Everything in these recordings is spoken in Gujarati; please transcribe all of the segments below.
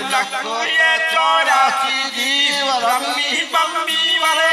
लखोए चौरासी जी बम्मी बम्मी वरे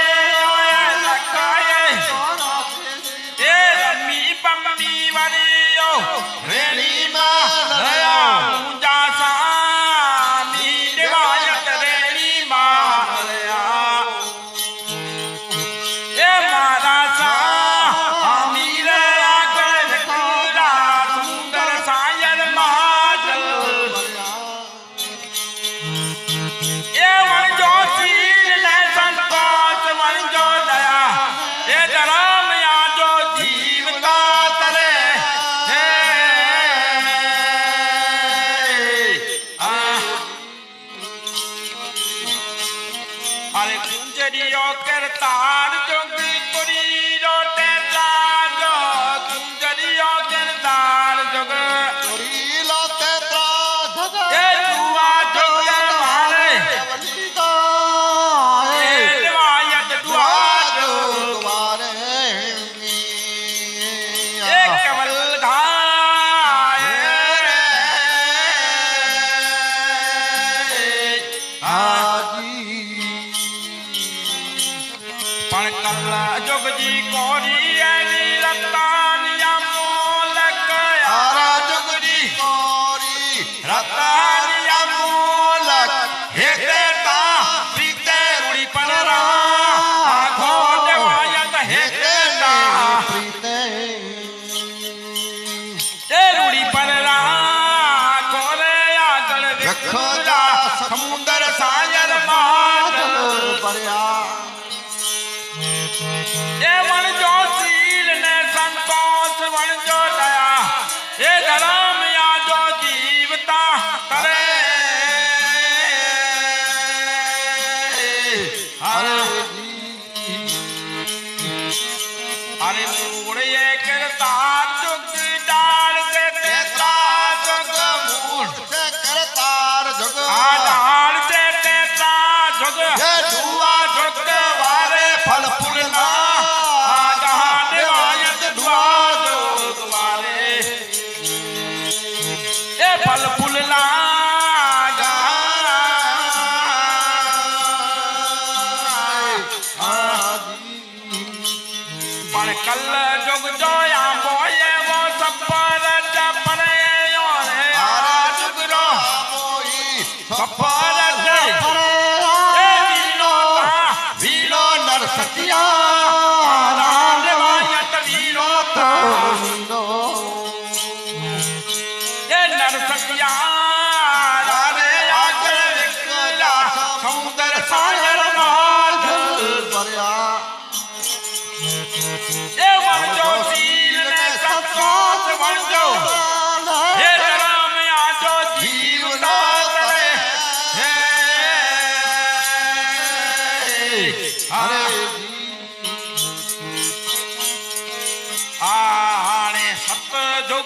ભર્યા એ મણ જો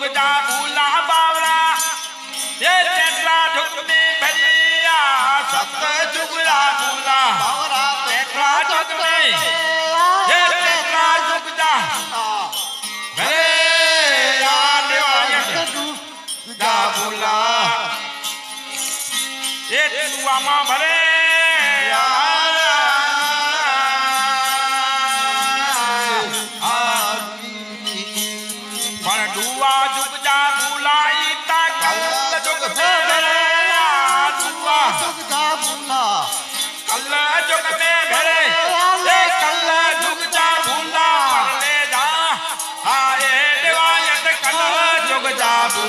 ઢુકતા ભૂલા બાવળા એ તેટલા ઢુકતી ભલિયા સત જુગડા ભૂલા. તેટલા ઢુકતી એ તેટલા ઢુકતા ભલિયા ભરે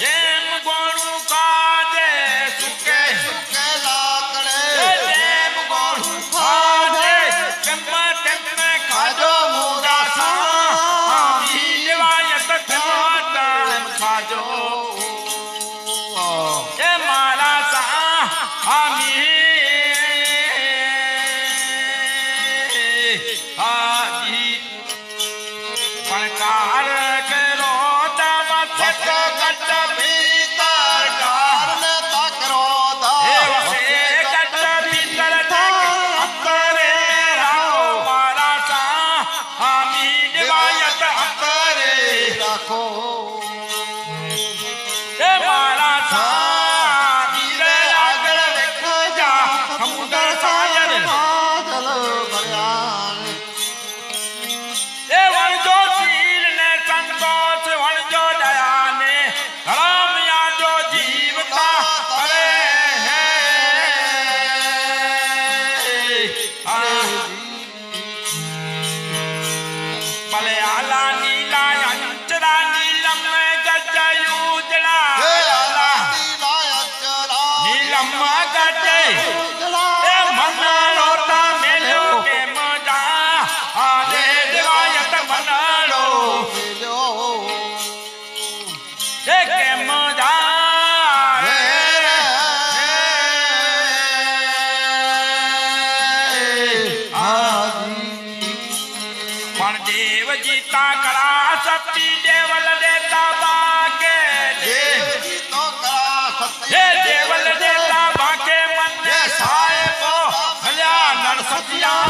જેમ ગોળું કાદે સુકે. સુકે લાકડે. જેમ ગોળું ખાદે કંગમા કંગમે ખાજો મુદા સા જીવાય પણ કારણ जीता करा सत्य देवल देता बाके। देव जीतो करा शक्ति देवल देता बाके मन को भल्या नरसतिया।